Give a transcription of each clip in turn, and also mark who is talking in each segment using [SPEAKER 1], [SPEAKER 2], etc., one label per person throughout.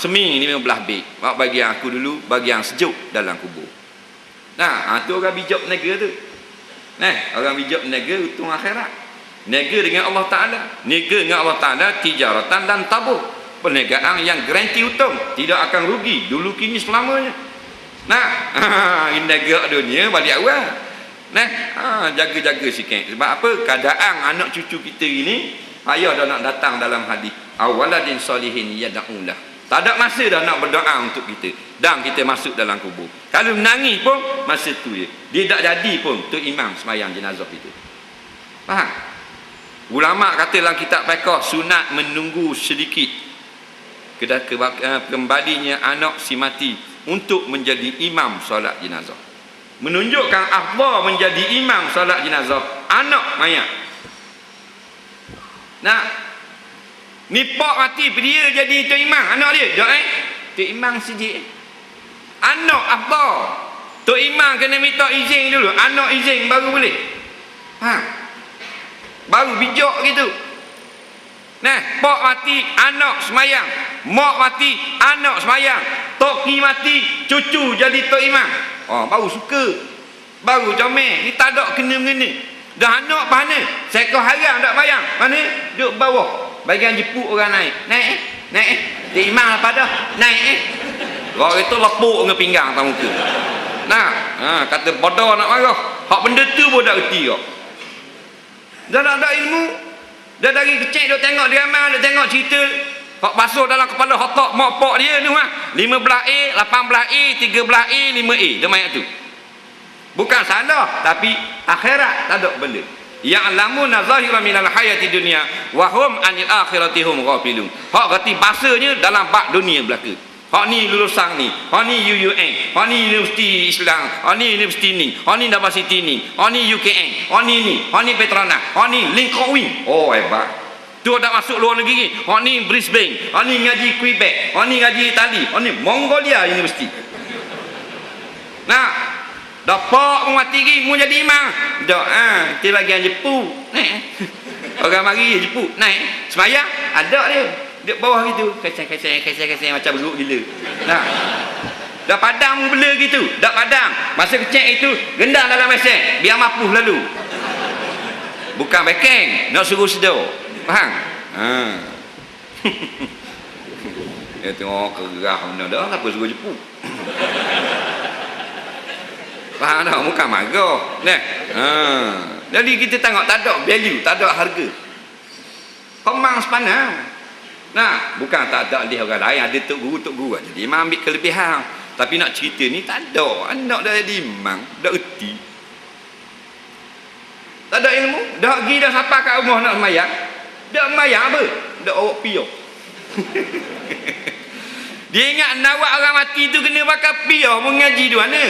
[SPEAKER 1] seming 15 beg. Mak bagi yang aku dulu, bagi yang sejuk dalam kubur. Nah, ha, tu orang bijak negara tu. Nah, orang bijak negara untung akhirat. Negara dengan Allah Taala. Negara dengan Allah Taala tijaratan dan tabur. Perniagaan yang garanti untung, tidak akan rugi dulu kini selamanya. Nah, ha, negara dunia balik awal. Nah, ha, jaga-jaga sikit. Sebab apa? Keadaan anak cucu kita ini ayah dah nak datang dalam hadis. Awaladin solihin yada'ulah. Tak ada masa dah nak berdoa untuk kita. Dan kita masuk dalam kubur. Kalau menangis pun, masa tu je. Dia tak jadi pun, tu imam semayang jenazah kita. Faham? Ulama kata dalam kitab fiqh sunat menunggu sedikit eh, kembalinya anak si mati untuk menjadi imam solat jenazah. Menunjukkan afdal menjadi imam solat jenazah anak mayat. Nah, Ni pak mati dia jadi tu imam anak dia. Dak eh? Tu imam sijik. Anak apa? Tu imam kena minta izin dulu. Anak izin baru boleh. Ha. Baru bijak gitu. Nah, pak mati anak semayang. Mak mati anak semayang. Toki mati cucu jadi tu imam. Oh, baru suka. Baru comel. Ni tak ada kena-mengena. Dah anak mana? Saya kau haram tak bayang. Mana? Duduk bawah bagian jepuk orang naik. Naik eh? Naik eh? Dia imam apa dah naik eh? Orang itu lepuk dengan pinggang atas muka. Nah ha, kata bodoh nak marah. Hak benda tu pun dah reti kau dah tak ada ilmu. Dah dari kecil dia tengok dia amal dia tengok cerita. Hak basuh dalam kepala hotok mak pok dia ni ha 15A 18A 13A 5A dia main tu. Bukan salah tapi akhirat tak ada benda ya'lamuna zahiran minal hayati dunia wa hum anil akhirati hum ghafilun hak reti bahasanya dalam bab dunia belaka hak ni lulusan ni hak ni UUN hak ni universiti Islam hak ni universiti ni hak ni universiti ni hak ni UKN hak ni ni hak ni Petronas hak ni Lincoln oh hebat tu ada masuk luar negeri hak ni Brisbane hak ni ngaji Quebec hak ni ngaji Itali hak ni Mongolia University nah Dapak pun mati lagi, mu jadi imam. Dak, ha, kita lagi yang jepu. Naik. Orang mari jepu, naik. Semayang, ada dia. Dia bawah gitu. Kacang, kacang, kacang, kacang macam beruk gila. Nah. Dah padang mu bela gitu. Dak padang. Masa kecil itu, gendang dalam mesin. Biar mampu lalu. Bukan bekeng. Nak suruh sedar. Faham? Ha. Dia tengok kerah benda dah. Apa suruh jepu? Faham tak? Bukan marah. Nah. Ha. Jadi kita tengok tak ada value, tak ada harga. Pemang sepanah. Nah, bukan tak ada dia orang lain, ada tok guru tok guru. Jadi imam ambil kelebihan. Tapi nak cerita ni tak ada. Anak dah jadi imam, dah erti. Tak ada ilmu, dah pergi dah sampai kat rumah nak semayang. Dah semayang apa? Dah awak piyo. dia ingat nawak orang mati tu kena pakai piyo mengaji di mana?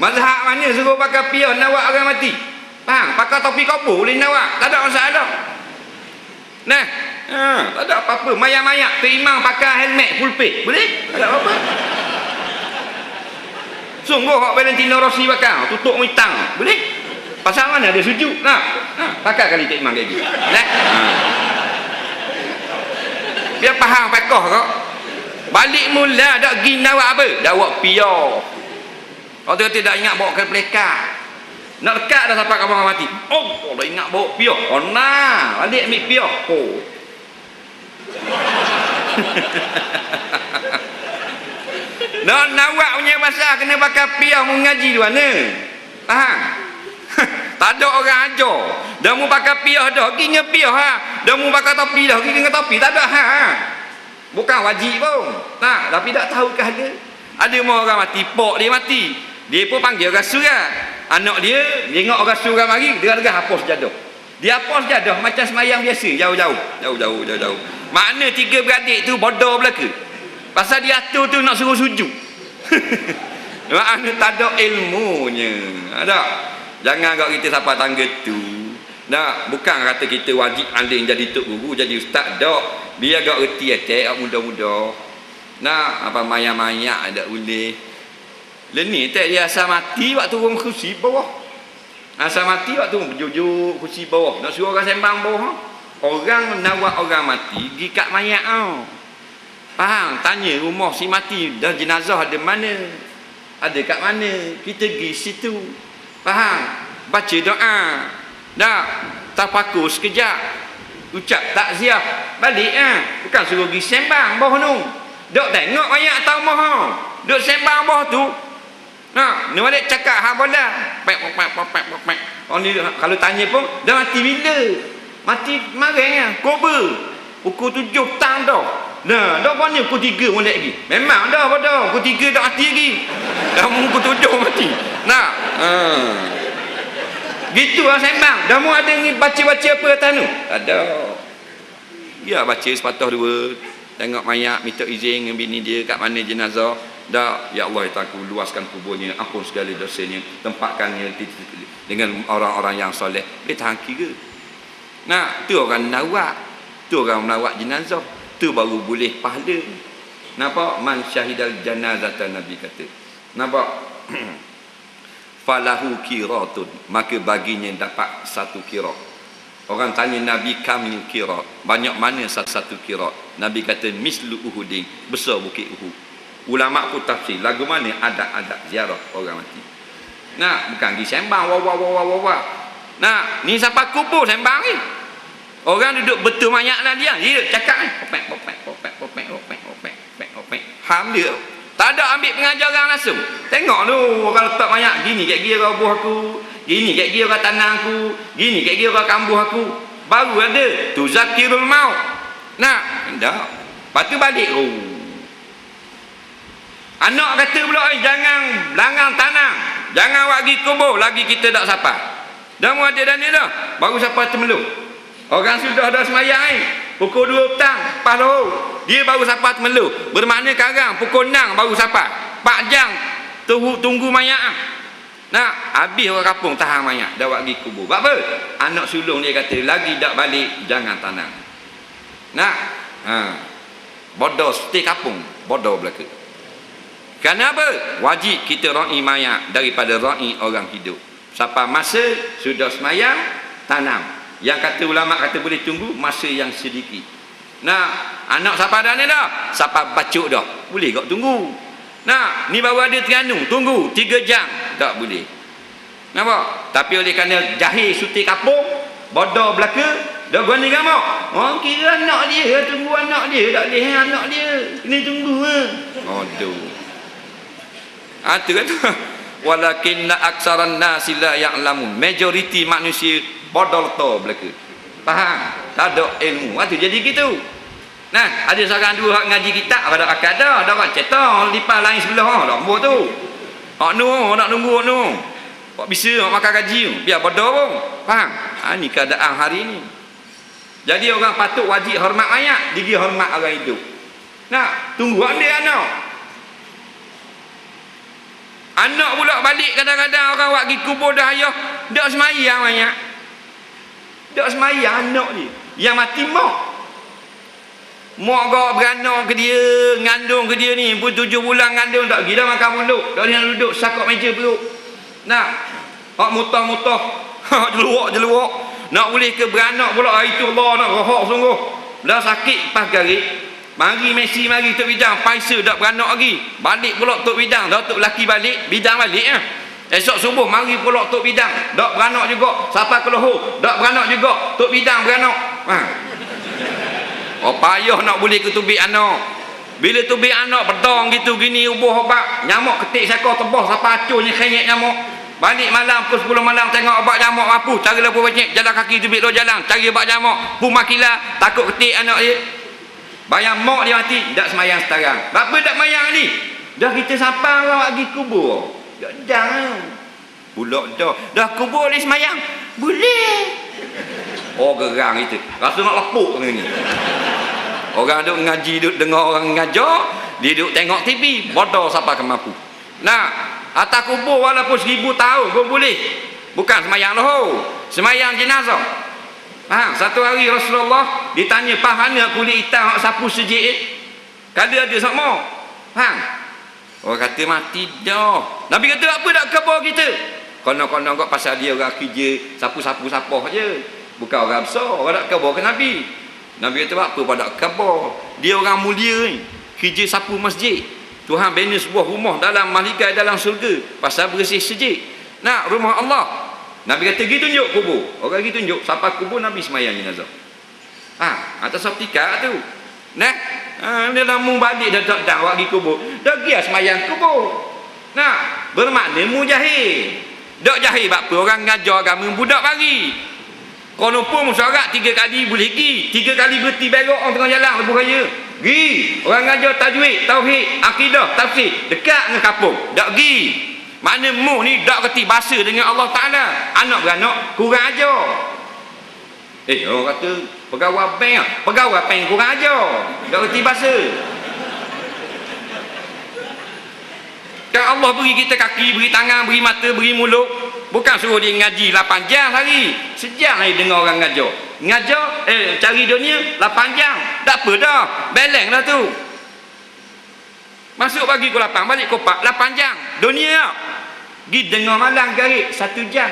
[SPEAKER 1] Mazhab mana suruh pakai pion nawak orang mati? Faham? Pakai topi kopo boleh nawak. Tak ada masalah. Nah, ha, tak ada apa-apa. Mayak-mayak tu imam pakai helmet full face. Boleh? Tak ada apa-apa. Sungguh hak Valentino Rossi pakai. Tutup mitang. Boleh? Pasal mana ada sujud? Nah, ha, pakai kali tu imam gitu. Nah. Ha. Biar faham pakoh kau. Balik mula dak pergi nawak apa? Dak buat Kalau tidak ingat bawa ke peleka. Nak dekat dah sampai kamu mati. Oh, dah ingat bawa pio. Oh, nah. Balik ambil pio. Oh. Nak nawak punya pasal kena pakai pio mengaji di mana? Faham? tak ada orang ajar. Dah mu pakai pio dah. Pergi dengan pio ha. Dah mu pakai topi dah. Pergi dengan topi. Tak ada ha. Bukan wajib pun. Tak. Tapi tak tahu ke ada. Ada orang mati. Pok dia mati. Dia pun panggil orang surah. Anak dia, tengok orang surah mari, dia dengar hapus jaduh. Dia hapus jaduh macam semayang biasa, jauh-jauh. Jauh-jauh, jauh-jauh. Makna tiga beradik tu bodoh belaka. Pasal dia atur tu nak suruh sujud. Makna tak ada ilmunya. Ada. Jangan agak kita sampai tangga tu. Nak, bukan kata kita wajib aling jadi tok guru, jadi ustaz. Tak. Biar agak reti atek, muda-muda. Nak, apa mayak-mayak ada boleh. Leni tak dia asal mati waktu turun kursi bawah. Asal mati waktu berjujuk kursi bawah. Nak suruh orang sembang bawah. Orang nawak orang mati pergi kat mayat tau. tanya rumah si mati dan jenazah ada mana? Ada kat mana? Kita pergi situ. Faham? Baca doa. Dah. Tapakur sekejap. Ucap takziah. Balik ah. Bukan suruh pergi sembang bawah tu. Dok tengok ayat atau moho. Dok sembang bawah tu. Ha, ni balik cakap hak bola. Pek pek pek pek pek. Oh ni kalau tanya pun dah mati bila? Mati marahnya. Kober. Pukul tujuh tang dah. Nah, dah mana pukul tiga mulai lagi? Memang dah pada pukul tiga dah mati lagi. Dah pukul tujuh mati. Nah, ha. Gitu lah sembang. Dah mau ada ni baca-baca apa atas tu? Ada. Ya baca sepatah dua. Tengok mayat, minta izin dengan bini dia kat mana jenazah. Dah, ya Allah, aku luaskan kuburnya, ampun segala dosanya, tempatkannya dengan orang-orang yang soleh. Dia tahan kira. Nah, tu orang nawak. Tu orang menawak jenazah. Tu baru boleh pahala. Nampak? Man syahidal janazatan nabi kata. Nampak? Falahu kiratun. Maka baginya dapat satu kirat. Orang tanya nabi kami kirat? Banyak mana satu kirat? Nabi kata mislu uhudin. Besar bukit uhud ulama pun tafsir lagu mana ada-ada ziarah orang mati nah bukan di sembang wah wah wah wah wah nah ni siapa kubur sembang ni Orang duduk betul banyak lah dia. Dia cakap ni. Popek, popek, popek, popek, popek, popek, popek, popek. Ham dia. Tak ada ambil pengajaran langsung. Tengok tu orang letak banyak. Gini kat gila buah aku. Gini kat gila tanah aku. Gini kat gila kambuh aku. Baru ada. Tu zakirul maut. Nak? Tak. Lepas tu balik. Oh. Anak kata pula, jangan langang tanah. Jangan wagi kubur. Lagi kita tak sapa. Dah mu ada dah ni dah. Baru siapa temeluk. Orang sudah ada semayang eh. Pukul 2 petang, pas Dia baru sapa temelu. Bermakna sekarang pukul 6 baru sapa. 4 jam tunggu tunggu mayat. Nah, habis orang kampung tahan mayat, dah buat pergi kubur. Sebab apa? Anak sulung dia kata, lagi tak balik, jangan tanam. Nah, ha. Bodoh, seperti kampung. Bodoh belaka. Kenapa? Wajib kita ra'i mayat daripada ra'i orang hidup. Siapa masa sudah semayang, tanam. Yang kata ulama kata boleh tunggu masa yang sedikit. Nah, anak siapa dah ni dah? Siapa bacuk dah? Boleh kau tunggu. Nah, ni baru ada Terengganu, tunggu 3 jam. Tak boleh. Nampak? Tapi oleh kerana jahil suti kapung, bodoh belaka, dah gua ni gamak. Oh, kira anak dia, tunggu anak dia, tak boleh anak dia. Kena tunggu ha. Aduh. Ah, tu kan tu. Walakinna aksaran nasi la ya'lamun. Majoriti manusia bodol to belaka. Faham? Tak ada ilmu. Waktu jadi gitu. Nah ada seorang dua hak ngaji kitab ada akad dah ada orang cetak lipas lain sebelah ha dah tu. Hak nu nak nunggu hak nu. Hak bisa hak makan gaji biar bodoh pun. Faham? Ha ni keadaan hari ni. Jadi orang patut wajib hormat mayat digi hormat orang hidup. Nah tunggu dia anak anak pula balik kadang-kadang orang buat pergi kubur dah ayah dak semayang banyak tak semayang anak ni. Yang mati mak. Mak kau beranak ke dia, ngandung ke dia ni. Pun tujuh bulan ngandung tak gila makan mulut. Tak boleh duduk sakok meja perut. Nak. Hak mutah-mutah. Hak jeluak-jeluak. Nak boleh ke beranak pula. Ah, itu Allah nak rohok sungguh. Dah sakit pas garik. Mari Messi mari Tok Bidang. Pfizer tak beranak lagi. Balik pula Tok Bidang. Dah Tok laki balik. Bidang balik ya. Esok subuh mari pula Tok Bidang. Dak beranak juga. Siapa keluhu? Dak beranak juga. Tok Bidang beranak. Ha. Oh payah nak boleh ke tubik anak. Bila tubik anak pedang gitu gini ubuh obat. Nyamuk ketik siapa tebah siapa acurnya kenyek nyamuk. Balik malam ke 10 malam tengok obat nyamuk mampu. Cari lepas banyak jalan kaki tubik lo jalan. Cari obat nyamuk. Pumakila takut ketik anak dia. Bayang mak dia mati. Tak semayang sekarang. Apa tak mayang ni? Dah kita sampai orang pergi kubur. Jangan. Bulak dah. Dah kubur boleh semayang? Boleh. Oh gerang itu. Rasa nak lepuk ni. Orang duduk ngaji, duduk dengar orang ngajar. Dia duduk tengok TV. Bodoh siapa akan mampu. Nah, atas kubur walaupun seribu tahun pun boleh. Bukan semayang lohor. Semayang jenazah. Ha, satu hari Rasulullah ditanya pahana kulit hitam sapu sejik. Kada ada sama. Ha, Orang kata mati dah. Nabi kata apa nak khabar kita? Konon-konon kau pasal dia orang kerja sapu-sapu sapah je. Bukan orang besar. Orang nak khabar ke Nabi? Nabi kata apa pada khabar? Dia orang mulia ni. kerja sapu masjid. Tuhan bina sebuah rumah dalam mahligai dalam surga pasal bersih sejid. Nak rumah Allah. Nabi kata pergi tunjuk kubur. Orang pergi tunjuk sampai kubur Nabi semayang jenazah. Ha, atas optika tu. Nah, ha, dia dah mu balik dah tak dah pergi kubur. Dah pergi semayang kubur. Nah, bermakna mujahid. Dok jahil bab orang ngajar agama budak bagi. Kono pun musyarat tiga kali boleh pergi. Tiga kali berhenti berok orang tengah jalan lebuh raya. Pergi. Orang ngajar tajwid, tauhid, akidah, tafsir. Dekat dengan kampung. Dak pergi. Mana mu ni dak kerti bahasa dengan Allah Ta'ala. Anak beranak kurang ajar. Eh, orang kata pegawai bank. Pegawai bank kurang ajar. Dak kerti bahasa. Kan Allah beri kita kaki, beri tangan, beri mata, beri mulut. Bukan suruh dia ngaji 8 jam sehari. Sejam lagi dengar orang ngajar. Ngajar, eh cari dunia 8 jam. Tak apa dah. Balance lah tu. Masuk pagi pukul 8, balik pukul 4, 8 jam. Dunia tak? Pergi dengar malam garik 1 jam.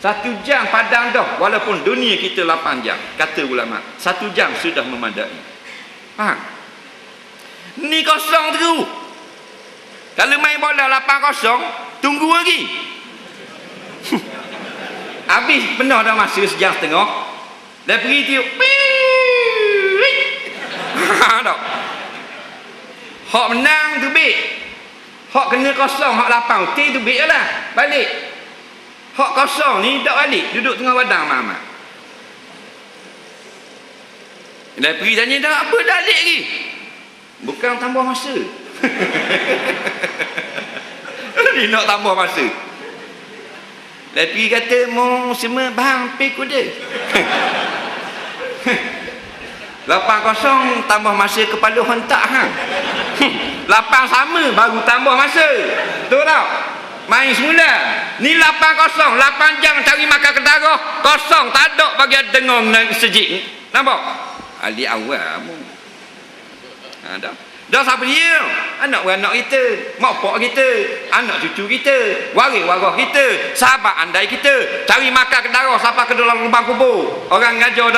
[SPEAKER 1] 1 jam padang dah. Walaupun dunia kita 8 jam. Kata ulama. 1 jam sudah memadai. Faham? Ni kosong tu. Kalau main bola 8-0, tunggu lagi. Habis penuh dah masa sejam setengah. Dah pergi tiup. Ha. Hak menang tu bik. Hak kena kosong, hak lapang. Okey tu bik lah. Balik. Hak kosong ni tak balik. Duduk tengah padang mama. Dah pergi tanya dah apa dah balik lagi. Bukan tambah masa. Dia nak tambah masa. Tapi kata mau semua bang pi kuda. Lapan kosong tambah masa kepala hentak ha. Lapan sama baru tambah masa. Betul tak? Main semula. Ni lapan kosong. Lapan jam cari makan kedarah. Kosong. Tak ada bagi dengar sejik. Nampak? Ali awal. Ha, dah. Dah siapa dia? Anak-anak kita, mak pak kita, anak cucu kita, waris-waris kita, sahabat andai kita, cari makan ke darah sampai ke dalam lubang kubur. Orang ngajar